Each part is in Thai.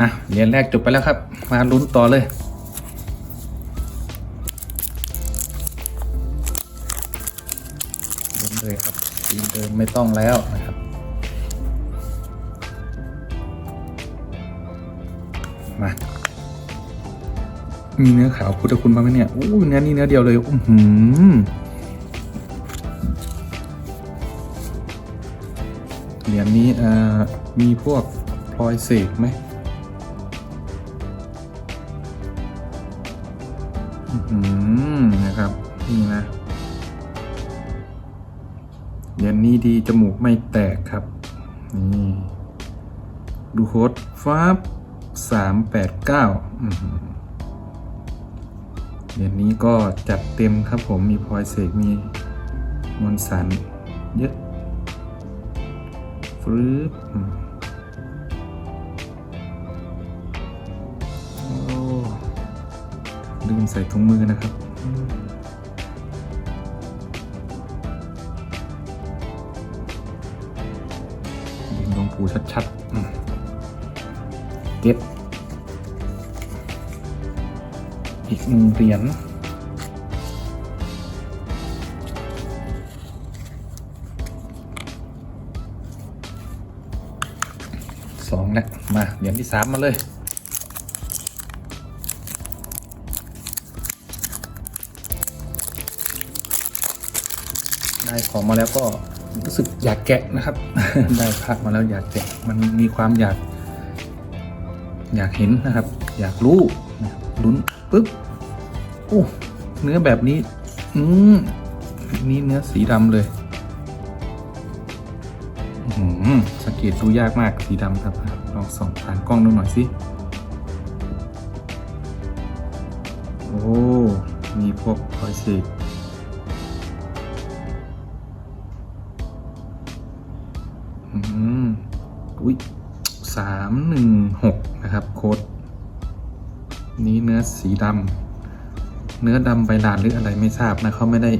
อะเหรียญแรกจบไปแล้วครับ มาลุ้นต่อเลย ลุ้นเลยครับทีมเดิมไม่ต้องแล้วนะครับมามีเนื้อขาวพุทธคุณบ้างไหมเนี่ยอู้เนื้อนี่เนื้อเดียวเลยอือหือเหรียญนี้เอ่อมีพวกพลอยเสกไหม อือหือนะครับนี่นะเหรียญนี้ดีจมูกไม่แตกครับ นี่ดูโค้ดฟ้าสามแปดเก้าเหรียญนี้ก็จัดเต็มครับผมมีพลอยเสกมีมวลสารเยอะฟรึ ลืมใส่ถุงมือนะครับ ดินหลวงปู่ชัดๆอืมเก็บอีกหนึ่งเหรียญสองแล้วมาเหรียญที่สามมาเลย ได้ของมาแล้วก็รู้สึกอยากแกะนะครับ ได้พระมาแล้วอยากแกะมันมีความอยาก อยากเห็นนะครับ อยากรู้ลุ้นปึ๊บโอ้เนื้อแบบนี้ อืมนี่เนื้อสีดำเลยหือสังเกตดูยากมากสีดำครับลองส่องผ่านกล้องดูหน่อยสิโอ้มีพวกพลอยเอุ้ยสามหนึ่งหกนะครับโค้ดนี้เนื้อสีดำเนื้อดำใบลานหรืออะไรไม่ทราบนะเขาไม่ได้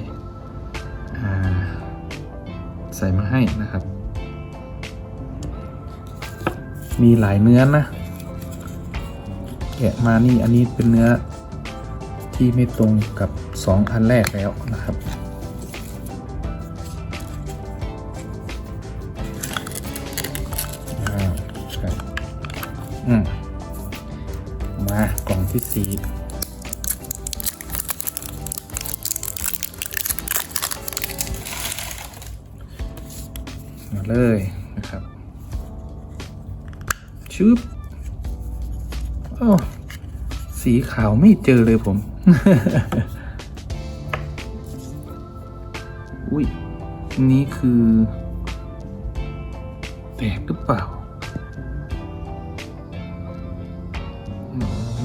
ใส่มาให้นะครับ มีหลายเนื้อนะแกะมานี่อันนี้เป็นเนื้อที่ไม่ตรงกับสองอันแรกแล้วนะครับ ที่สี่มาเลยนะครับชุบโอ้สีขาวไม่เจอเลยผม อุ้ย นี่คือ แตกหรือเปล่า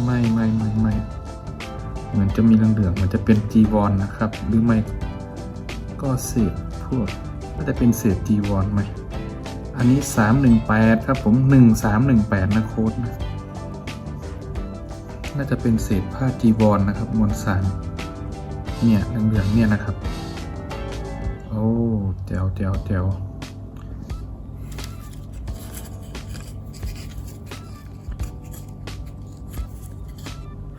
ไม่ไม่ไม่ไม่เหมือนจะมีเหลืองๆมันจะเป็นจีวรนนะครับ หรือไม่ก็เศษพวกก็จะเป็นเศษจีวรไหมอันนี้สามหนึ่งแปดครับผมหนึ่งสามหนึ่งแปดนะโค้ดนะน่าจะเป็นเศษผ้าจีวรนนะครับ มวลสารเนี่ยเหลืองๆเนี่ยนะครับ โอ้แจ๋วแจ๋วแจ๋ว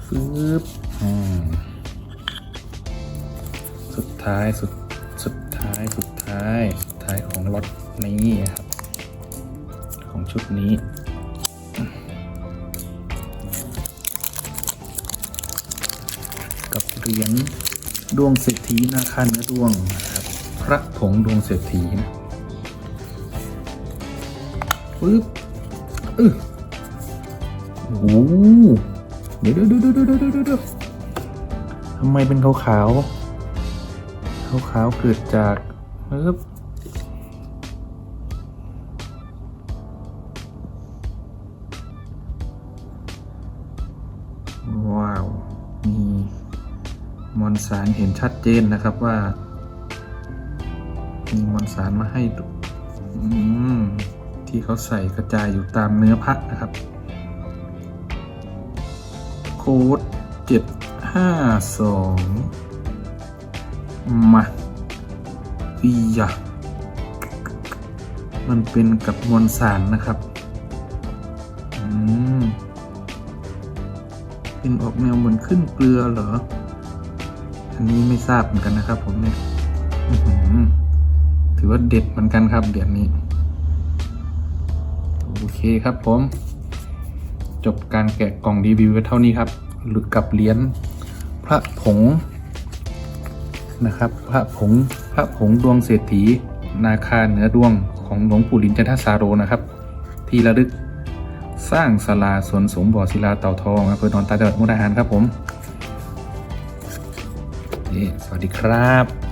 ฟืบอ่าสุดท้ายสุดสุดท้ายสุดท้ายสุดท้ายของล็อตนี้ครับ ของชุดนี้กับเหรียญดวงเศรษฐีนาคาเนื้อดวงนะครับพระผงดวงเศรษฐีนะปึ๊บอื้อโอ้ เดี๋ยวดี๋ยวเดี๋ยวเดี๋ยวเดี๋ยวเดี๋ยวเดี๋ยวทำไมเป็นขาวขาวขาวขาวๆเกิดจากปึ๊บว้าวมีมวลสารเห็นชัดเจนนะครับว่า มีมวลสารมาให้ที่เขาใส่กระจายอยู่ตามเนื้อพระนะครับ ค้ดเจ็ดห้าสองมาอียะมันเป็นกับมวลสารนะครับอืมเป็นออกแนวเหมือนขึ้นเกลือเหรอ อันนี้ไม่ทราบเหมือนกันนะครับผมเนี่ยถือว่าเด็ดเหมือนกันครับเดี๋ยวนี้ โอเคครับผม จบการแกะกล่องรีวิวไว้เท่านี้ครับ หรือกับเหรียญพระผงนะครับ พระผงพระผงดวงเศรษฐี นาคาเหนือดวงของหลวงปู่ลินจันทสาโรนะครับ ที่ระลึกสร้างศาลาสวนสมบ่อศิลาเต่าทองอำเภอดอนตาจังหวัดมุกดาหารครับผมสวัสดีครับ